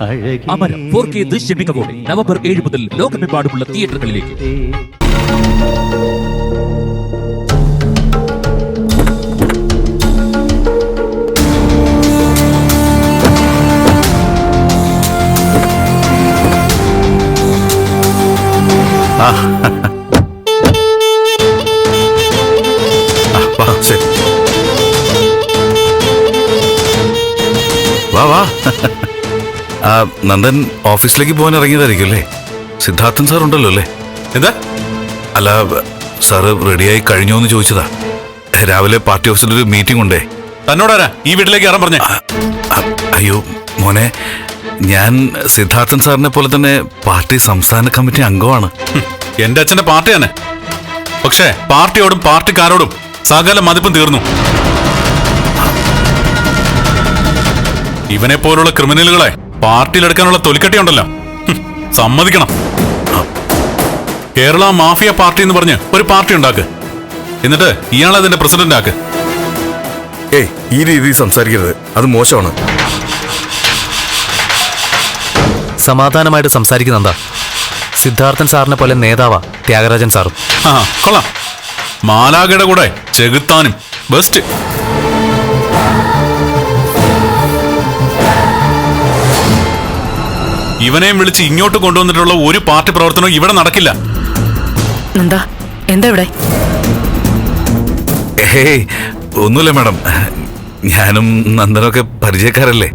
Amaram four K ദൃശ്യമികവോടെ November ഏഴ് മുതൽ ലോകമെമ്പാടുമുള്ള തിയേറ്ററുകളിലേക്ക്. വാ വാ. ആ, നന്ദൻ ഓഫീസിലേക്ക് പോകാൻ ഇറങ്ങിയതായിരിക്കും അല്ലേ? സിദ്ധാർത്ഥൻ സാർ ഉണ്ടല്ലോ അല്ലേ? എന്താ? അല്ല സാറ് റെഡിയായി കഴിഞ്ഞോ എന്ന് ചോദിച്ചതാ. രാവിലെ പാർട്ടി ഓഫീസിൽ ഒരു മീറ്റിംഗ് ഉണ്ടേ. തന്നോടാരാ ഈ വീട്ടിലേക്ക് ഇറങ്ങാൻ പറഞ്ഞേ? അയ്യോ മോനെ ഞാൻ സിദ്ധാർത്ഥൻ സാറിനെ പോലെ തന്നെ പാർട്ടി സംസ്ഥാന കമ്മിറ്റി അംഗമാണ്. എന്റെ അച്ഛന്റെ പാർട്ടിയാണ്. പക്ഷേ പാർട്ടിയോടും പാർട്ടിക്കാരോടും സകല മതിപ്പും തീർന്നു. ഇവനെ പോലുള്ള ക്രിമിനലുകളെ പാർട്ടിയിലെടുക്കാനുള്ള തൊലിക്കട്ടി ഉണ്ടല്ലോ സമ്മതിക്കണം. കേരള മാഫിയ പാർട്ടി എന്ന് പറഞ്ഞ് ഒരു പാർട്ടി ഉണ്ടാക്ക്. എന്നിട്ട് ഇയാളെ അതിന്റെ പ്രസിഡന്റ് ആക്ക്. ഏയ് ഈ രീതി സംസാരിക്കരുത്. അത് മോശമാണ്. സമാധാനമായിട്ട് സംസാരിക്കുന്ന എന്താ? സിദ്ധാർത്ഥൻ സാറിനെ പോലെ നേതാവാ ത്യാഗരാജൻ സാറും. ആ കൊള്ളാം. മാലാഖയുടെ കൂടെ ചെകുത്താനും. ബെസ്റ്റ് ഇവനെയും വിളിച്ച് ഇങ്ങോട്ട് കൊണ്ടുവന്നിട്ടുള്ള ഒരു പാർട്ടി പ്രവർത്തനവും ഇവിടെ നടക്കില്ല. എന്താ എന്താ ഇവിടെ? ഏയ് ഒന്നുമില്ല മാഡം. ഞാനും നന്ദനൊക്കെ പരിചയക്കാരല്ലേ?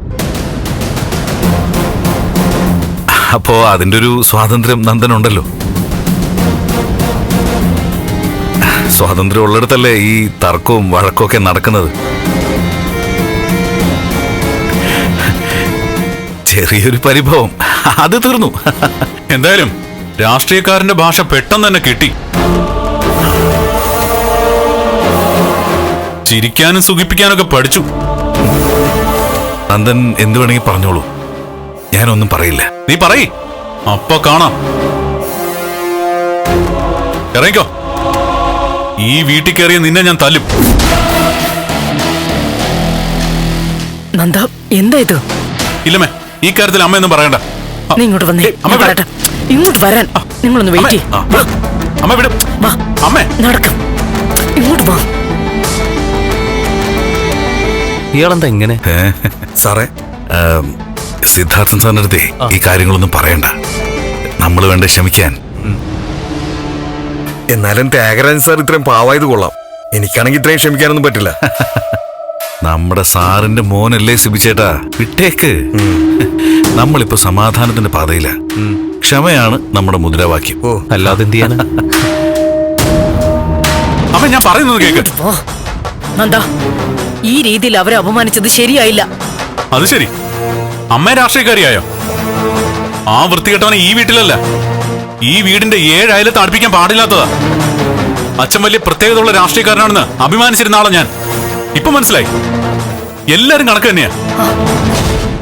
അപ്പോ അതിന്റെ ഒരു സ്വാതന്ത്ര്യം നന്ദനുണ്ടല്ലോ. സ്വാതന്ത്ര്യം ഉള്ളിടത്തല്ലേ ഈ തർക്കവും വഴക്കവും ഒക്കെ നടക്കുന്നത്? ചെറിയൊരു പരിഭവം. അത് തീർന്നു. എന്തായാലും രാഷ്ട്രീയക്കാരന്റെ ഭാഷ പെട്ടെന്ന് തന്നെ കിട്ടി. ചിരിക്കാനും സുഖിപ്പിക്കാനൊക്കെ പഠിച്ചു. നന്ദൻ എന്ത് വേണമെങ്കിൽ പറഞ്ഞോളൂ. ഞാനൊന്നും പറയില്ല. നീ പറയ്. അപ്പൊ കാണാം. ഇറങ്ങിക്കോ. ഈ വീട്ടിൽ കയറിയ നിന്നെ ഞാൻ തല്ലും. നന്ദ എന്താ ഇത്? ഇല്ലമ്മേ. ഈ കാര്യത്തിൽ അമ്മ ഒന്നും പറയണ്ട. നീ ഇങ്ങോട്ട് വന്നേ. അമ്മ. പറയട്ടെ ഇങ്ങോട്ട് വരാൻ. നിങ്ങളൊന്ന് വെയിറ്റ് അമ്മേ, വിട് വാ. അമ്മേ. നടക്കാം. ഇങ്ങോട്ട് വാ. ഇയാളെന്താ ഇങ്ങനെ? സാറേ സിദ്ധാർത്ഥൻ സാറിന്റെ അടുത്തേ ഈ കാര്യങ്ങളൊന്നും പറയണ്ട. നമ്മൾ വേണ്ട ക്ഷമിക്കാൻ. എന്നാലും ത്യാഗരാജൻ സാർ ഇത്രയും പാവായത് കൊള്ളാം. എനിക്കാണെങ്കിൽ ഇത്രയും ക്ഷമിക്കാനൊന്നും പറ്റില്ല. നമ്മുടെ സാറിന്റെ മോനല്ലേ സിബിച്ചേട്ടാ വിട്ടേക്ക്. നമ്മളിപ്പോ സമാധാനത്തിന്റെ പാതയില. ക്ഷമയാണ് നമ്മുടെ മുദ്രാവാക്യം. ഓ അല്ലാതെ എന്ത് ചെയ്യാനാ അമ്മ ഞാൻ പറയുന്നത് കേക്ക്. നന്ദ. ഈ രീതിയിൽ അവരെ അപമാനിച്ചത് ശരിയായില്ല. അത് ശരി. അമ്മ രാഷ്ട്രീയക്കാരിയായോ? ആ വൃത്തികെട്ടവനെ ഈ വീട്ടിലല്ല. ഈ വീടിന്റെ ഏഴ് തടിപ്പിക്കാൻ അടുപ്പിക്കാൻ പാടില്ലാത്തതാ. അച്ഛൻ വലിയ പ്രത്യേകതയുള്ള രാഷ്ട്രീയക്കാരനാണെന്ന് അഭിമാനിച്ചിരുന്ന ആളാ ഞാൻ. ഇപ്പൊ മനസ്സിലായി. എല്ലാരും കണക്ക് തന്നെയാ.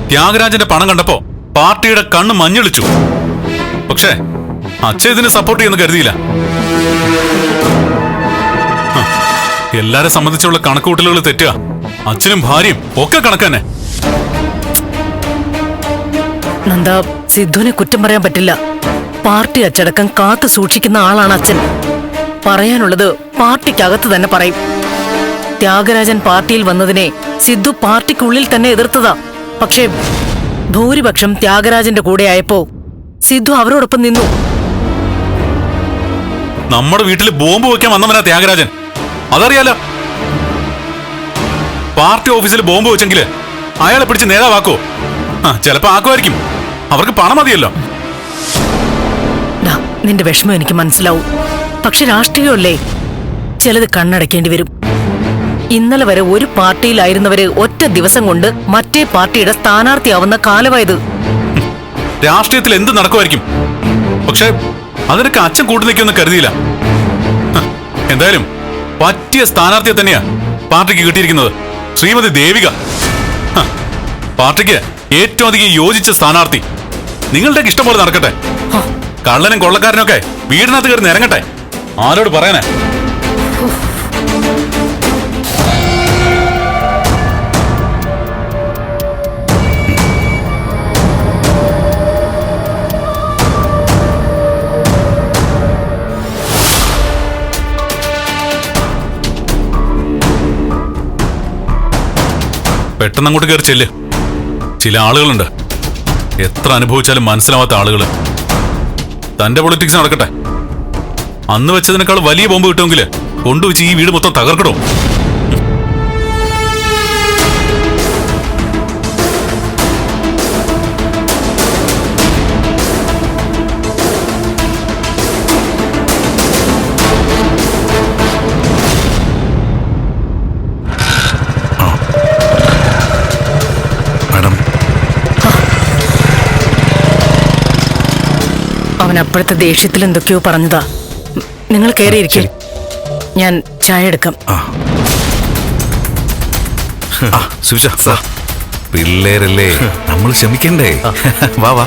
ത്യാഗരാജന്റെ പണം കണ്ടപ്പോ പാർട്ടിയുടെ കണ്ണ് മഞ്ഞളിച്ചു. പക്ഷേ അച്ഛൻ ഇതിന് സപ്പോർട്ട് ചെയ്യുന്ന കരുതിയില്ല. എല്ലാരെ സംബന്ധിച്ചുള്ള കണക്കുകൂട്ടലുകൾ തെറ്റുക. അച്ഛനും ഭാര്യയും ഒക്കെ കണക്ക് തന്നെ. സിദ്ധുവിനെ കുറ്റം പറയാൻ പറ്റില്ല. പാർട്ടി അച്ചടക്കം കാത്തു സൂക്ഷിക്കുന്ന ആളാണ് അച്ഛൻ. പറയാനുള്ളത് പാർട്ടിക്കകത്ത് തന്നെ പറയും. ത്യാഗരാജൻ പാർട്ടിയിൽ വന്നതിനെ സിദ്ധു പാർട്ടിക്കുള്ളിൽ തന്നെ എതിർത്തതാ. പക്ഷേ ഭൂരിപക്ഷം ത്യാഗരാജന്റെ കൂടെ ആയപ്പോ സിദ്ധു അവരോടൊപ്പം നിന്നു. നമ്മുടെ വീട്ടിൽ ബോംബ് വെക്കാൻ വന്നവനാ ത്യാഗരാജൻ. അതറിയാലോ. പാർട്ടി ഓഫീസിൽ ബോംബ് വെച്ചെങ്കിൽ അയാളെ പിടിച്ച് നേതാവാക്കോ? ആ ചിലപ്പോ ആക്കുമായിരിക്കും. അവർക്ക് പണം മതിയല്ലോ. നിന്റെ വിഷമം എനിക്ക് മനസ്സിലാവും. പക്ഷെ രാഷ്ട്രീയമല്ലേ? ചിലത് കണ്ണടക്കേണ്ടി വരും. ഇന്നലെ വരെ ഒരു പാർട്ടിയിലായിരുന്നവര് ഒറ്റ ദിവസം കൊണ്ട് മറ്റേ പാർട്ടിയുടെ സ്ഥാനാർത്ഥിയാവുന്ന കാലമായത്. രാഷ്ട്രീയത്തിൽ എന്ത് നടക്കുമായിരിക്കും? പക്ഷെ അതിനൊക്കെ അച്ഛൻ കൂട്ടു നിൽക്കുമെന്ന് കരുതിയില്ല. എന്തായാലും പറ്റിയ സ്ഥാനാർത്ഥിയെ തന്നെയാ പാർട്ടിക്ക് കിട്ടിയിരിക്കുന്നത്. ശ്രീമതി ദേവിക. പാർട്ടിക്ക് ഏറ്റവും അധികം യോജിച്ച സ്ഥാനാർത്ഥി. നിങ്ങളുടെ ഇഷ്ടം പോലെ നടക്കട്ടെ. കള്ളനും കൊള്ളക്കാരനൊക്കെ വീടിനകത്ത് കയറി ഇറങ്ങട്ടെ ആരോട് പറയാനാ? പെട്ടെന്ന് അങ്ങോട്ട് കയറി ചെല്ല് ചില ആളുകളുണ്ട്. എത്ര അനുഭവിച്ചാലും മനസ്സിലാവാത്ത ആളുകൾ തന്റെ പൊളിറ്റിക്സ് നടക്കട്ടെ. അന്ന് വെച്ചതിനേക്കാൾ വലിയ ബോംബ് കിട്ടുമെങ്കിൽ കൊണ്ടുവച്ച് ഈ വീട് മൊത്തം തകർക്കണോ? അവൻ അപ്പോഴത്തെ ദേഷ്യത്തിൽ എന്തൊക്കെയോ പറഞ്ഞതാ. നിങ്ങൾ കയറിയിരിക്കും ഞാൻ ചായ എടുക്കാം. പിള്ളേരല്ലേ? നമ്മൾ ക്ഷമിക്കണ്ടേ? വാ വാ.